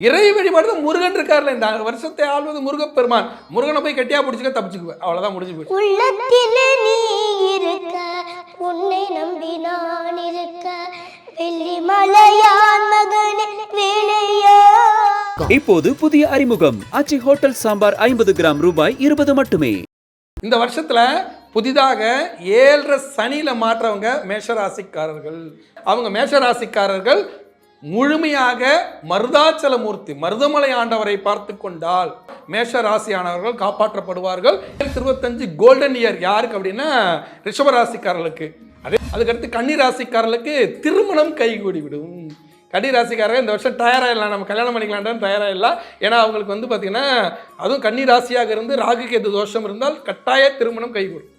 இறை வழிபாடு தான் முருகன் இருக்கார்ல இந்த வருஷத்தை ஆள்வது முருகப்பெருமான். முருகனை போய் கட்டியா பிடிச்சிக்க தப்பிச்சுக்குவேன். அவ்வளவுதான் முடிஞ்சு போச்சு உள்ளத்திலே நீ இருக்க உன்னை நம்பி நான் இருக்க வெள்ளி மலையான் மகனே வேலையா இப்போது புதிய அறிமுகம். ஆச்சி ஹோட்டல் சாம்பார் ஐம்பது கிராம் ரூபாய் இருபது மட்டுமே. இந்த வருஷத்துல புதிதாக ஏழரை சனியில மாற்றவங்க மேஷராசிக்காரர்கள். அவங்க மேஷராசிக்காரர்கள் முழுமையாக மருதாச்சலமூர்த்தி மருதமலை ஆண்டவரை பார்த்து கொண்டால் மேஷ ராசியானவர்கள் காப்பாற்றப்படுவார்கள். இருபத்தஞ்சு கோல்டன் இயர் யாருக்கு அப்படின்னா ரிஷபராசிக்காரர்களுக்கு. அதே அதுக்கடுத்து கன்னி ராசிக்காரர்களுக்கு திருமணம் கைகூடிவிடும். கன்னி ராசிக்காரர்கள் இந்த வருஷம் தயாராகிடலாம் நம்ம கல்யாணம் பண்ணிக்கலான்டான்னு தயாராகிடலாம் ஏன்னா அவங்களுக்கு வந்து பார்த்திங்கன்னா அதுவும் கன்னி ராசியாக இருந்து ராகு கேது தோஷம் இருந்தால் கட்டாய திருமணம் கைகூடும்.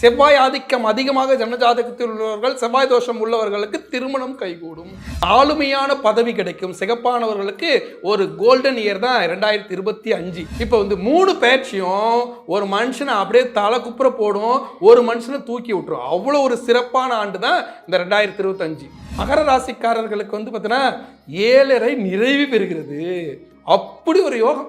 செவ்வாய் ஆதிக்கம் அதிகமாக ஜனஜாதகத்தில் உள்ளவர்கள் செவ்வாய் தோஷம் உள்ளவர்களுக்கு திருமணம் கைகூடும். ஆளுமையான பதவி கிடைக்கும். சிகப்பானவர்களுக்கு ஒரு கோல்டன் இயர் தான் ரெண்டாயிரத்தி இருபத்தி அஞ்சு. இப்போ வந்து மூணு பயிற்சியும் ஒரு மனுஷனை அப்படியே தலை குப்புற போடும் ஒரு மனுஷனை தூக்கி விட்டுரும். அவ்வளோ ஒரு சிறப்பான ஆண்டு தான் இந்த ரெண்டாயிரத்தி இருபத்தஞ்சு மகர ராசிக்காரர்களுக்கு வந்து பார்த்தீங்கன்னா ஏழரை நிறைவு பெறுகிறது. அப்படி ஒரு யோகம்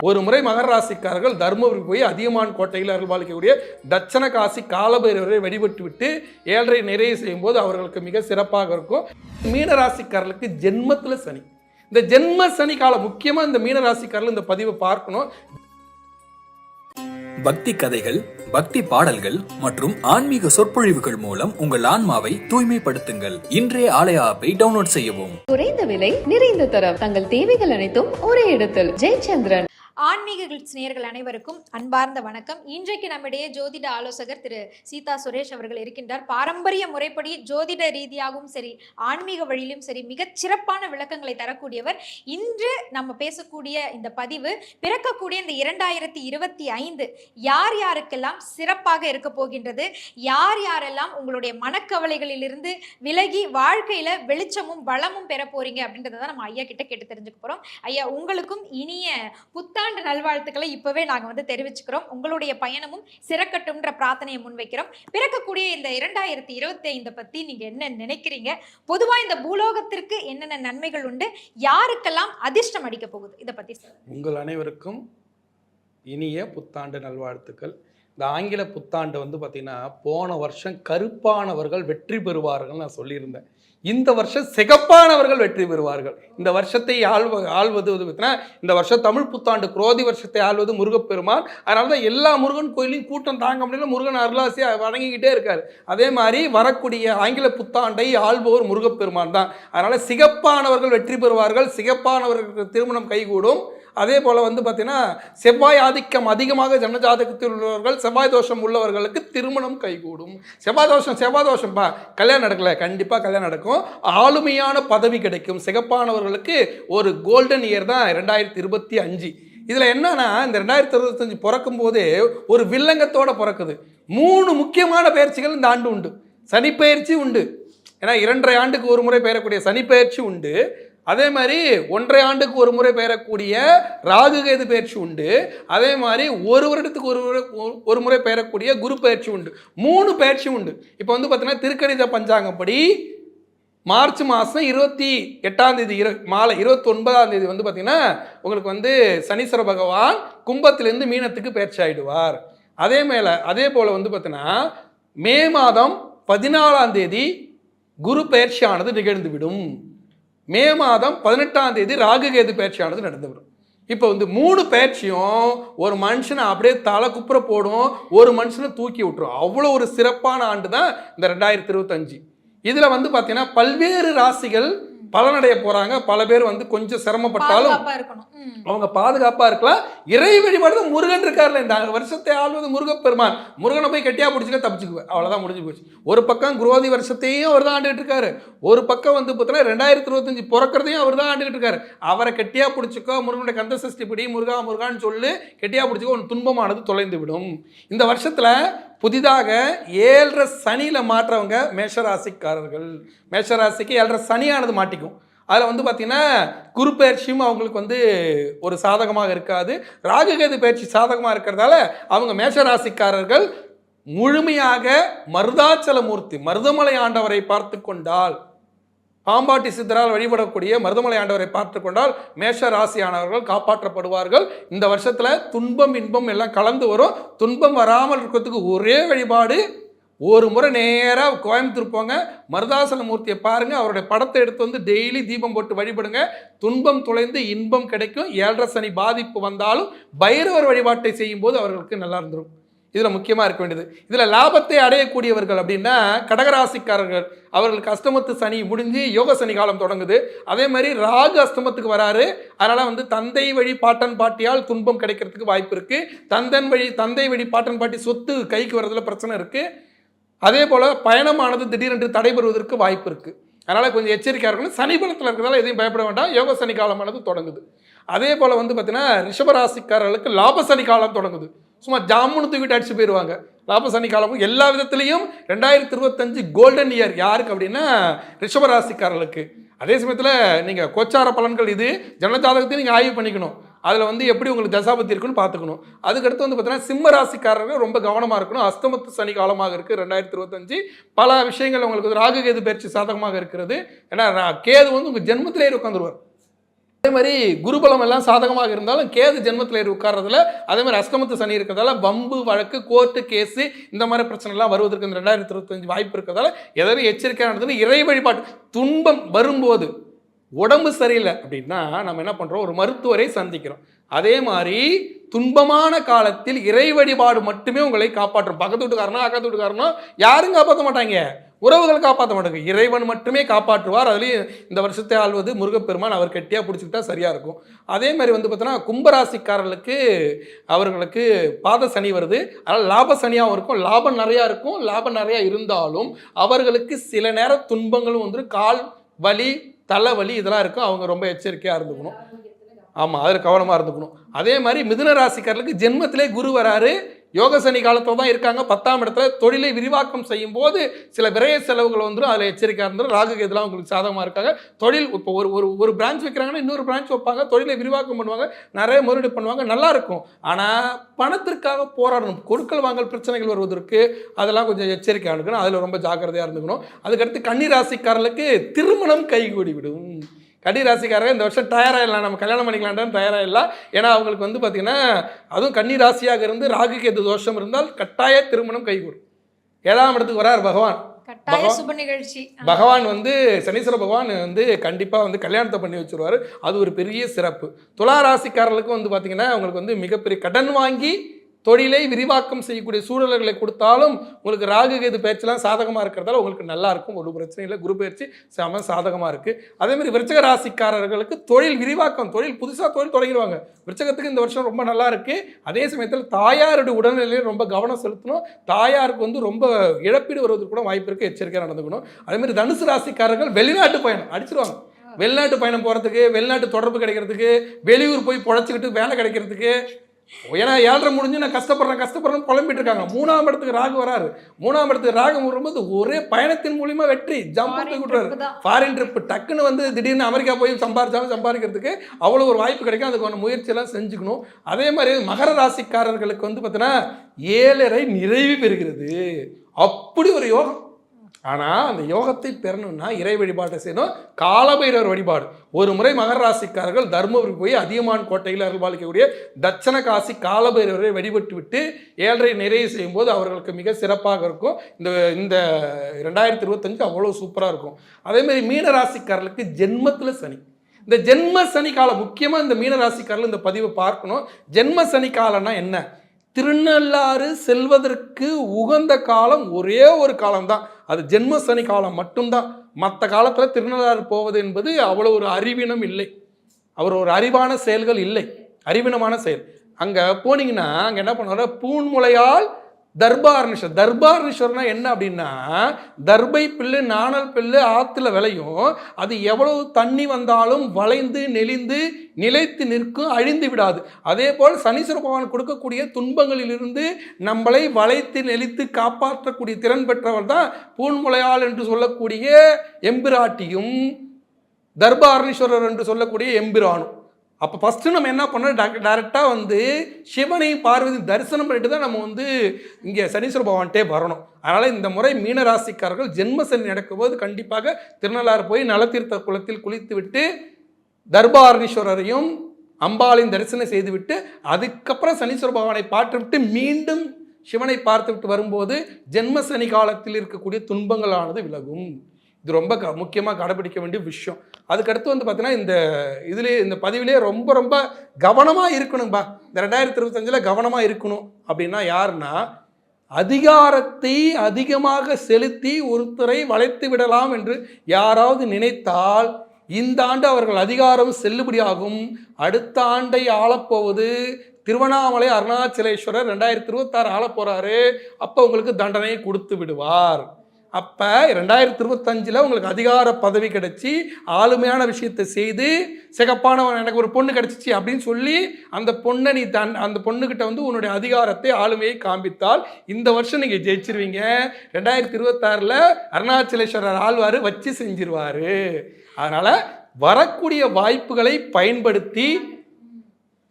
ஒரு முறை மகர ராசிக்காரர்கள் தர்மபுரி போய் அதியமான் கோட்டையில் அருள்பாலிக்கக்கூடிய தட்சண காசி காலபைரவரை வழிபட்டு விட்டு ஏழரை நிறைவு செய்யும் போது அவர்களுக்கு மிக சிறப்பாக இருக்கும். மீன ராசிக்காரர்களுக்கு ஜென்மத்தில் சனி. இந்த ஜென்ம சனி காலம் முக்கியமாக இந்த மீன ராசிக்காரர்கள் இந்த பதிவை பார்க்கணும். பக்தி கதைகள் பக்தி பாடல்கள் மற்றும் ஆன்மீக சொற்பொழிவுகள் மூலம் உங்கள் ஆன்மாவை தூய்மைப்படுத்துங்கள். இன்றைய ஆலய ஆப்பை டவுன்லோட் செய்யவும். குறைந்த விலை நிறைந்த தரம். தங்கள் தேவைகள் அனைத்தும் ஒரே இடத்தில். ஜெயச்சந்திரன். ஆன்மீக கிளிட்ஸ் நேயர்கள் அனைவருக்கும் அன்பார்ந்த வணக்கம். இன்றைக்கு நம்மிடையே ஜோதிட ஆலோசகர் திரு சீதா சுரேஷ் அவர்கள் இருக்கின்றார். பாரம்பரிய முறைப்படி ஜோதிட ரீதியாகவும் சரி ஆன்மீக வழியிலும் சரி மிகச் சிறப்பான விளக்கங்களை தரக்கூடியவர். இன்று நம்ம பேசக்கூடிய இந்த பதிவு பிறக்கக்கூடிய இந்த இரண்டாயிரத்தி இருபத்தி ஐந்து யார் யாருக்கெல்லாம் சிறப்பாக இருக்க போகின்றது யார் யாரெல்லாம் உங்களுடைய மனக்கவலைகளிலிருந்து விலகி வாழ்க்கையில வெளிச்சமும் வளமும் பெற போறீங்க அப்படின்றத நம்ம ஐயா கிட்ட கேட்டு தெரிஞ்சுக்க போறோம். ஐயா உங்களுக்கும் இனிய புத்தாண்டு புத்தாண்டு நல்வாழ்த்துக்களை இப்பவே நாங்கள் வந்து தெரிவிச்சுக்கிறோம். உங்களுடைய பயணமும் சிறக்கட்டும்ன்ற பிரார்த்தனையை முன்வைக்கிறோம். பிறக்கக்கூடிய இந்த இரண்டாயிரத்தி இருபத்தி ஐந்து பத்தி நீங்க என்ன நினைக்கிறீங்க? பொதுவா இந்த பூலோகத்திற்கு என்னென்ன நன்மைகள் உண்டு? யாருக்கெல்லாம் அதிர்ஷ்டம் அடிக்க போகுது? இதை பத்தி உங்கள் அனைவருக்கும் இனிய புத்தாண்டு நல்வாழ்த்துக்கள். இந்த ஆங்கில புத்தாண்டு வந்து பார்த்திங்கன்னா போன வருஷம் கருப்பானவர்கள் வெற்றி பெறுவார்கள் நான் சொல்லியிருந்தேன். இந்த வருஷம் சிகப்பானவர்கள் வெற்றி பெறுவார்கள். இந்த வருஷத்தை ஆள்வ ஆள்வது பார்த்தீங்கன்னா இந்த வருஷம் தமிழ் புத்தாண்டு குரோதி வருஷத்தை ஆள்வது முருகப்பெருமான். அதனால தான் எல்லா முருகன் கோயிலையும் கூட்டம் தாங்க முடியல முருகன் அருளாசியாக வழங்கிக்கிட்டே இருக்கார். அதே மாதிரி வரக்கூடிய ஆங்கில புத்தாண்டை ஆள்பவர் முருகப்பெருமான் தான். அதனால் சிகப்பானவர்கள் வெற்றி பெறுவார்கள். சிகப்பானவர்களுக்கு திருமணம் கைகூடும். அதே போல் வந்து பார்த்தீங்கன்னா செவ்வாய் ஆதிக்கம் அதிகமாக ஜனஜாதகத்தில் உள்ளவர்கள் செவ்வாய் தோஷம் உள்ளவர்களுக்கு திருமணம் கைகூடும். செவ்வாய் தோஷம் செவ்வாய் தோஷம் பா கல்யாணம் நடக்கல கண்டிப்பாக கல்யாணம் நடக்கும். ஆளுமையான பதவி கிடைக்கும். சிகப்பானவர்களுக்கு ஒரு கோல்டன் இயர் தான் ரெண்டாயிரத்தி இருபத்தி அஞ்சு. இதில் என்னன்னா இந்த ரெண்டாயிரத்தி இருபத்தஞ்சு பிறக்கும் போதே ஒரு வில்லங்கத்தோடு பிறக்குது. மூணு முக்கியமான பயிற்சிகள் இந்த ஆண்டு உண்டு. சனிப்பெயர்ச்சி உண்டு. ஏன்னா இரண்டரை ஆண்டுக்கு ஒரு முறை பெயரக்கூடிய சனிப்பெயர்ச்சி உண்டு. அதே மாதிரி ஒன்றரை ஆண்டுக்கு ஒரு முறை பெயரக்கூடிய ராகு கேது பயிற்சி உண்டு. அதே மாதிரி ஒரு வருடத்துக்கு ஒரு முறை ஒரு முறை பெயரக்கூடிய குரு பயிற்சி உண்டு. மூணு பயிற்சி உண்டு. இப்போ வந்து பார்த்தீங்கன்னா திருக்கணித பஞ்சாங்கப்படி மார்ச் மாதம் இருபத்தி எட்டாம் தேதி இரு மாலை இருபத்தி ஒன்பதாம் தேதி வந்து பார்த்தீங்கன்னா உங்களுக்கு வந்து சனீஸ்வர பகவான் கும்பத்திலேருந்து மீனத்துக்கு பயிற்சி ஆயிடுவார். அதே மேலே அதே போல் வந்து பார்த்தீங்கன்னா மே மாதம் பதினாலாம் தேதி குரு பயிற்சியானது நிகழ்ந்துவிடும் மே மாதம் பதினெட்டாம் தேதி ராகுகேது பயிற்சியானது நடந்துவிடும் இப்போ வந்து மூணு பயிற்சியும் ஒரு மனுஷனை அப்படியே தலை குப்புற போடும் ஒரு மனுஷனை தூக்கி விட்டுரும். அவ்வளோ ஒரு சிறப்பான ஆண்டு தான் இந்த ரெண்டாயிரத்தி இருபத்தஞ்சு. இதில் வந்து பார்த்தீங்கன்னா பல்வேறு ராசிகள் பலனடைய போகிறாங்க பல பேர் வந்து கொஞ்சம் சிரமப்பட்டாலும் பாதுகாப்பா. அவங்க பாதுகாப்பாக இருக்கலாம். இறை வழிபாடு முருகன் இருக்கார்ல இந்த வருஷத்தை ஆள்வது முருகப்பெருமான். முருகனை போய் கட்டியா பிடிச்சிக்க தப்பிச்சுக்குவேன். அவ்வளோதான் முடிஞ்சு போச்சு. ஒரு பக்கம் குரோதி வருஷத்தையும் அவர் தான் ஆண்டுகிட்டு இருக்காரு. ஒரு பக்கம் வந்து பார்த்தீங்கன்னா ரெண்டாயிரத்தி இருபத்தஞ்சு பிறக்கிறதையும் அவர் தான் ஆண்டுகிட்டு இருக்காரு. அவரை கெட்டியா பிடிச்சிக்கோ முருகனுடைய கந்த சஷ்டி பிடி முருகா முருகான்னு சொல்லு கெட்டியா பிடிச்சிக்கோ உன் துன்பமானது தொலைந்து விடும் இந்த வருஷத்தில் புதிதாக ஏழரை சனியில் மாற்றவங்க மேஷராசிக்காரர்கள். மேஷராசிக்கு ஏழரை சனியானது மாட்டிக்கும். அதில் வந்து பார்த்திங்கன்னா குரு பயிற்சியும் அவங்களுக்கு வந்து ஒரு சாதகமாக இருக்காது. ராகுகேது பயிற்சி சாதகமாக இருக்கிறதால அவங்க மேஷராசிக்காரர்கள் முழுமையாக மருதாச்சலமூர்த்தி மருதமலை ஆண்டவரை பார்த்து கொண்டால் பாம்பாட்டி சித்தரால் வழிபடக்கூடிய மருதமலை ஆண்டவரை பார்த்து கொண்டால் மேஷ ராசியானவர்கள் காப்பாற்றப்படுவார்கள். இந்த வருஷத்தில் துன்பம் இன்பம் எல்லாம் கலந்து வரும். துன்பம் வராமல் இருக்கிறதுக்கு ஒரே வழிபாடு ஒரு முறை நேராக கோயம்புத்தூர் போங்க. மருதாசன மூர்த்தியை பாருங்கள் அவருடைய படத்தை எடுத்து வந்து டெய்லி தீபம் போட்டு வழிபடுங்க. துன்பம் தொலைந்து இன்பம் கிடைக்கும். ஏழரை சனி பாதிப்பு வந்தாலும் பைரவர் வழிபாட்டை செய்யும்போது அவர்களுக்கு நல்லா இருந்துடும் இதில் முக்கியமாக இருக்க வேண்டியது. இதில் லாபத்தை அடையக்கூடியவர்கள் அப்படின்னா கடகராசிக்காரர்கள் அவர்கள் அஷ்டமத்து சனி முடிஞ்சு யோக சனி காலம் தொடங்குது. அதே மாதிரி ராகு அஸ்தமத்துக்கு வராரு. அதனால் வந்து தந்தை வழி பாட்டன் பாட்டியால் துன்பம் கிடைக்கிறதுக்கு வாய்ப்பு இருக்குது தந்தன் வழி தந்தை வழி பாட்டன் பாட்டி சொத்து கைக்கு வரதுல பிரச்சனை இருக்குது அதே போல் பயணமானது திடீரென்று தடைபெறுவதற்கு வாய்ப்பு இருக்குது அதனால் கொஞ்சம் எச்சரிக்கையாக இருக்கணும் சனி பலத்தில் இருக்கிறதால எதையும் பயப்பட வேண்டாம். யோக சனி காலமானது தொடங்குது. அதே போல் வந்து பார்த்தீங்கன்னா ரிஷபராசிக்காரர்களுக்கு லாப சனி காலம் தொடங்குது. சும்மா ஜாமுன்னு தூக்கிட்டு அடிச்சு போயிடுவாங்க லாப சனி காலமும் எல்லா விதத்துலேயும் ரெண்டாயிரத்தி இருபத்தஞ்சு கோல்டன் இயர் யாருக்கு அப்படின்னா ரிஷபராசிக்காரர்களுக்கு. அதே சமயத்தில் நீங்கள் கோச்சார பலன்கள் இது ஜனஜாதகத்தையும் நீங்கள் ஆய்வு பண்ணிக்கணும். அதில் வந்து எப்படி உங்களுக்கு தசாபத்தி இருக்குன்னு பார்த்துக்கணும். அதுக்கடுத்து வந்து பார்த்தீங்கன்னா சிம்ம ராசிக்காரர்கள் ரொம்ப கவனமாக இருக்கணும். அஸ்தமத்து சனி காலமாக இருக்குது ரெண்டாயிரத்தி இருபத்தஞ்சு. பல விஷயங்கள் உங்களுக்கு வந்து ராகு கேது பயிற்சி சாதகமாக இருக்கிறது. ஏன்னா கேது வந்து உங்கள் ஜென்மத்திலே உட்காந்துருவார் அதே மாதிரி குருபலம் எல்லாம் சாதகமாக இருந்தாலும் கேது ஜென்மத்தில் உட்கார்றதுல அதே மாதிரி அஸ்தமத்து சனி இருக்கிறதால பம்பு வழக்கு கோர்ட்டு கேஸு இந்த மாதிரி பிரச்சனைலாம் வருவதற்கு இந்த ரெண்டாயிரத்தி இருபத்தஞ்சு வாய்ப்பு இருக்கிறதால எதாவது எச்சரிக்கையானதுன்னு நடந்தது இறை வழிபாட்டு துன்பம் வரும்போது உடம்பு சரியில்லை அப்படின்னா நம்ம என்ன பண்ணுறோம் ஒரு மருத்துவரை சந்திக்கிறோம். அதே மாதிரி துன்பமான காலத்தில் இறை வழிபாடு மட்டுமே உங்களை காப்பாற்றும். பக்கத்து வீட்டுக்காரனோ அக்கத்து வீட்டுக்காரனோ யாரும் காப்பாற்ற மாட்டாங்க. உறவுகள் காப்பாற்ற மாட்டாங்க. இறைவன் மட்டுமே காப்பாற்றுவார். அதுலேயும் இந்த வருஷத்தை ஆள்வது முருகப்பெருமான். அவர் கெட்டியாக பிடிச்சிக்கிட்டா சரியாக இருக்கும். அதே மாதிரி வந்து பார்த்தோன்னா கும்பராசிக்காரர்களுக்கு அவர்களுக்கு பாத சனி வருது. அதனால் லாப சனியாகவும் இருக்கும். லாபம் நிறையா இருக்கும். லாபம் நிறையா இருந்தாலும் அவர்களுக்கு சில நேர துன்பங்களும் வந்து கால் வலி தலைவலி இதெல்லாம் இருக்கும் அவங்க ரொம்ப எச்சரிக்கையாக இருந்துக்கணும். ஆமாம் அதில் கவனமாக இருந்துக்கணும். அதே மாதிரி மிதுன ராசிக்காரர்களுக்கு ஜென்மத்திலே குரு வராரு. யோக சனி காலத்தில் தான் இருக்காங்க. பத்தாம் இடத்துல தொழிலை விரிவாக்கம் செய்யும் போது சில விரைய செலவுகள் வந்துடும் அதில் எச்சரிக்கையாக இருந்துடும் ராகு இதெல்லாம் உங்களுக்கு சாதகமாக இருக்காங்க. தொழில் இப்போ ஒரு ஒரு ஒரு பிரான்ச் வைக்கிறாங்கன்னா இன்னொரு பிரான்ச் வைப்பாங்க. தொழிலை விரிவாக்கம் பண்ணுவாங்க. நிறைய முதலீடு பண்ணுவாங்க. நல்லா இருக்கும். ஆனால் பணத்திற்காக போராடணும். கொடுக்கல் வாங்கல் பிரச்சனைகள் வருவதற்கு அதெல்லாம் கொஞ்சம் எச்சரிக்கையாக இருக்கணும் அதில் ரொம்ப ஜாக்கிரதையாக இருந்துக்கணும். அதுக்கடுத்து கன்னி ராசிக்காரர்களுக்கு திருமணம் கைகூடி விடும். கடி ராசிக்காரங்க இந்த வருஷம் தயாராகிடலாம் நம்ம கல்யாணம் பண்ணிக்கலான்டான்னு தயாராகிடலாம் ஏன்னா அவங்களுக்கு வந்து பார்த்திங்கன்னா அதுவும் கன்னி ராசியாக இருந்து ராகு கேது தோஷம் இருந்தால் கட்டாய திருமணம் கைகூடும். ஏழாம் இடத்துக்கு வரார் பகவான். பகவான் வந்து சனீஸ்வர பகவான் வந்து கண்டிப்பாக வந்து கல்யாணத்தை பண்ணி வச்சிருவாரு. அது ஒரு பெரிய சிறப்பு. துலா ராசிக்காரர்களுக்கும் வந்து பார்த்தீங்கன்னா அவங்களுக்கு வந்து மிகப்பெரிய கடன் வாங்கி தொழிலை விரிவாக்கம் செய்யக்கூடிய சூழல்களை கொடுத்தாலும் உங்களுக்கு ராகு கேது பயிற்சிலாம் சாதகமாக இருக்கிறதால உங்களுக்கு நல்லா இருக்கும். ஒரு பிரச்சனை இல்லை. குரு பயிற்சி செம சாதகமாக இருக்குது அதே மாதிரி விருச்சக ராசிக்காரர்களுக்கு தொழில் விரிவாக்கம் தொழில் புதுசாக தொழில் தொடங்கிடுவாங்க. விருச்சகத்துக்கு இந்த வருஷம் ரொம்ப நல்லா இருக்குது அதே சமயத்தில் தாயாருடைய உடல்நிலையில் ரொம்ப கவனம் செலுத்தணும். தாயாருக்கு வந்து ரொம்ப இழப்பீடு வருவதற்கு கூட வாய்ப்பு இருக்குது எச்சரிக்கையாக நடந்துக்கணும். அதே மாதிரி தனுசு ராசிக்காரர்கள் வெளிநாட்டு பயணம் அடிச்சிருவாங்க. வெளிநாட்டு பயணம் போகிறதுக்கு வெளிநாட்டு தொடர்பு கிடைக்கிறதுக்கு வெளியூர் போய் பொழைச்சிக்கிட்டு வேலை கிடைக்கிறதுக்கு ஏன்னா ஏழரை முடிஞ்சு நான் கஷ்டப்படுறேன் கஷ்டப்படுறேன்னு புலம்பிட்டு இருக்காங்க. மூணாம் இடத்துக்கு ராகு வராரு. மூணாம் இடத்துக்கு ராகு வரும்போது ஒரே பயணத்தின் மூலியமா வெற்றி ஜம்ப் விட்டுறாரு. ஃபாரின் ட்ரிப் டக்குன்னு வந்து திடீர்னு அமெரிக்கா போய் சம்பாரிச்சாலும் சம்பாதிக்கிறதுக்கு அவ்வளோ ஒரு வாய்ப்பு கிடைக்கும். அதுக்கான முயற்சியெல்லாம் செஞ்சுக்கணும். அதே மாதிரி மகர ராசிக்காரர்களுக்கு வந்து பார்த்தீங்கன்னா ஏழரை நிறைவு பெறுகிறது. அப்படி ஒரு யோகம். ஆனால் அந்த யோகத்தை பெறணும்னா இறை வழிபாட்டை செய்யணும். காலபைரவர் வழிபாடு. ஒரு முறை மகர ராசிக்காரர்கள் தர்மபுரி போய் அதியமான் கோட்டையில் அருள்பாலிக்கக்கூடிய தட்சண காசி காலபைரவரை வழிபட்டு விட்டு ஏழரை நிறைவு செய்யும்போது அவர்களுக்கு மிக சிறப்பாக இருக்கும். இந்த இந்த ரெண்டாயிரத்தி இருபத்தஞ்சு அவ்வளோ சூப்பராக இருக்கும். அதேமாரி மீன ராசிக்காரர்களுக்கு ஜென்மத்தில் சனி. இந்த ஜென்ம சனி காலம் முக்கியமாக இந்த மீன ராசிக்காரர்கள் இந்த பதிவை பார்க்கணும். ஜென்ம சனி காலம்னா என்ன? திருநள்ளாறு செல்வதற்கு உகந்த காலம் ஒரே ஒரு காலம்தான். அது ஜென்ம சனி காலம் மட்டும்தான். மற்ற காலத்தில் திருநள்ளாறு போவது என்பது அவ்வளோ ஒரு அறிவினம் இல்லை. அவர் ஒரு அறிவான செயல்கள் இல்லை. அறிவினமான செயல். அங்கே போனீங்கன்னா அங்கே என்ன பண்ணுவாங்க பூன்முளையால் தர்பார்னிஷர் தர்பார்னிஷர்னா என்ன அப்படின்னா தர்பை பில்லு நாணல் பில்லு ஆற்றுல விளையும். அது எவ்வளவு தண்ணி வந்தாலும் வளைந்து நெளிந்து நிலைத்து நிற்கும் அழிந்து விடாது. அதே போல் சனீஸ்வர பகவான் கொடுக்கக்கூடிய துன்பங்களிலிருந்து நம்மளை வளைத்து நெளித்து காப்பாற்றக்கூடிய திறன் பெற்றவர் தான் பூன்முளையால் என்று சொல்லக்கூடிய எம்பிராட்டியும் தர்பாரணீஸ்வரர் என்று சொல்லக்கூடிய எம்பிரானும். அப்போ ஃபஸ்ட்டு நம்ம என்ன பண்ணோம் டேரெக்டாக வந்து சிவனை பார்வதி தரிசனம் பண்ணிட்டு தான் நம்ம வந்து இங்கே சனீஸ்வர பகவான்கிட்டே வரணும். அதனால் இந்த முறை மீனராசிக்காரர்கள் ஜென்ம சனி நடக்கும்போது கண்டிப்பாக திருநள்ளாறு போய் நலத்தீர்த்த குளத்தில் குளித்து விட்டு தர்பாரணீஸ்வரரையும் அம்பாளையும் தரிசனம் செய்துவிட்டு அதுக்கப்புறம் சனீஸ்வர பகவானை பார்த்துவிட்டு மீண்டும் சிவனை பார்த்துவிட்டு வரும்போது ஜென்ம சனி காலத்தில் இருக்கக்கூடிய துன்பங்களானது விலகும். இது ரொம்ப க முக்கியமாக கடைபிடிக்க வேண்டிய விஷயம். அதுக்கடுத்து வந்து பார்த்தீங்கன்னா இந்த இதுலேயே இந்த பதிவிலே ரொம்ப ரொம்ப கவனமாக இருக்கணும்பா. இந்த ரெண்டாயிரத்தி இருபத்தஞ்சில் கவனமாக இருக்கணும். அப்படின்னா யாருன்னா அதிகாரத்தை அதிகமாக செலுத்தி ஒருத்தரை வளைத்து விடலாம் என்று யாராவது நினைத்தால் இந்த ஆண்டு அவர்கள் அதிகாரம் செல்லுபடியாகும். அடுத்த ஆண்டை ஆளப்போவது திருவண்ணாமலை அருணாச்சலேஸ்வரர் ரெண்டாயிரத்தி இருபத்தாறு ஆள போகிறாரு அப்போ உங்களுக்கு தண்டனையை கொடுத்து விடுவார். அப்போ ரெண்டாயிரத்தி இருபத்தஞ்சில் உங்களுக்கு அதிகார பதவி கிடைச்சி ஆளுமையான விஷயத்தை செய்து சிகப்பானவன் எனக்கு ஒரு பொண்ணு கிடச்சிச்சு அப்படின்னு சொல்லி அந்த பொண்ணை நீ தன் அந்த பொண்ணுக்கிட்ட வந்து உன்னுடைய அதிகாரத்தை ஆளுமையை காண்பித்தால் இந்த வருஷம் நீங்கள் ஜெயிச்சிருவீங்க. ரெண்டாயிரத்தி இருபத்தாறில் அருணாச்சலேஸ்வரர் ஆழ்வார் வச்சு செஞ்சிருவார். அதனால் வரக்கூடிய வாய்ப்புகளை பயன்படுத்தி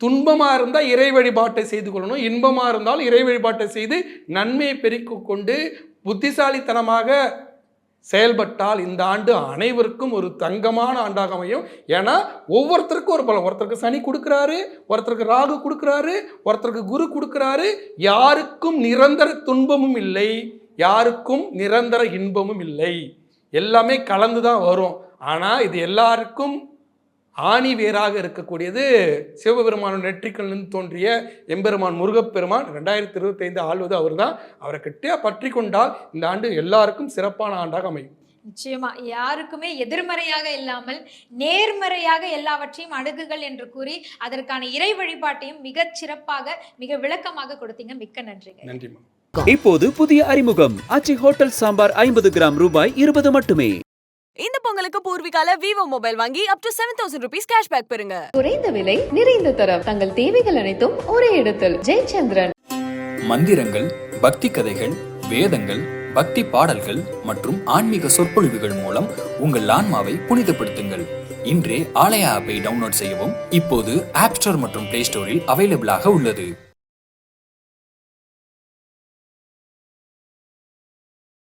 துன்பமாக இருந்தால் இறை வழிபாட்டை செய்து கொள்ளணும் இன்பமாக இருந்தால் இறை வழிபாட்டை செய்து நன்மையை பெருக்கிக் கொண்டு புத்திசாலித்தனமாக செயல்பட்டால் இந்த ஆண்டு அனைவருக்கும் ஒரு தங்கமான ஆண்டாக அமையும். ஏன்னா ஒவ்வொருத்தருக்கும் ஒரு பலம் ஒருத்தருக்கு சனி கொடுக்குறாரு ஒருத்தருக்கு ராகு கொடுக்குறாரு ஒருத்தருக்கு குரு கொடுக்குறாரு. யாருக்கும் நிரந்தர துன்பமும் இல்லை. யாருக்கும் நிரந்தர இன்பமும் இல்லை. எல்லாமே கலந்து தான் வரும். ஆனால் இது எல்லாருக்கும் ஆணி வேராக இருக்கக்கூடியது சிவபெருமான நெற்றிக்கல்லிருந்து தோன்றிய எம்பெருமான் முருகப்பெருமான் ரெண்டாயிரத்தி இருபத்தைந்து ஆள்வது அவர் தான் அவரை கிட்டே பற்றி கொண்டால் இந்த ஆண்டு எல்லாருக்கும் சிறப்பான ஆண்டாக அமையும். நிச்சயமா. யாருக்குமே எதிர்மறையாக இல்லாமல் நேர்மறையாக எல்லாவற்றையும் அணுகுகள் என்று கூறி அதற்கான இறை வழிபாட்டையும் மிகச் சிறப்பாக மிக விளக்கமாக கொடுத்தீங்க. மிக்க நன்றிங்க. நன்றிம்மா. இப்போது புதிய அறிமுகம். ஆச்சி ஹோட்டல் சாம்பார் ஐம்பது கிராம் ரூபாய் இருபது மட்டுமே. இந்த பொங்கலுக்கு பூர்விகால விவோ மொபைல் வாங்கி up to seven thousand rupees cashback பெறுங்க. குறைந்த விலை நிறைந்த தரம். தங்கள் தேவைகள் அனைத்தும் ஒரே இடத்தில். ஜெயச்சந்திரன். மந்திரங்கள் பக்தி கதைகள் வேதங்கள் பக்தி பாடல்கள் மற்றும் ஆன்மீக சொற்பொழிவுகள் மூலம் உங்கள் ஆன்மாவை புனிதப்படுத்துங்கள். இன்றே ஆலயா ஆப்பை டவுன்லோட் செய்யவும் இப்போது ஆப் ஸ்டோர் மற்றும் பிளே ஸ்டோரில் அவைலபிளாக உள்ளது.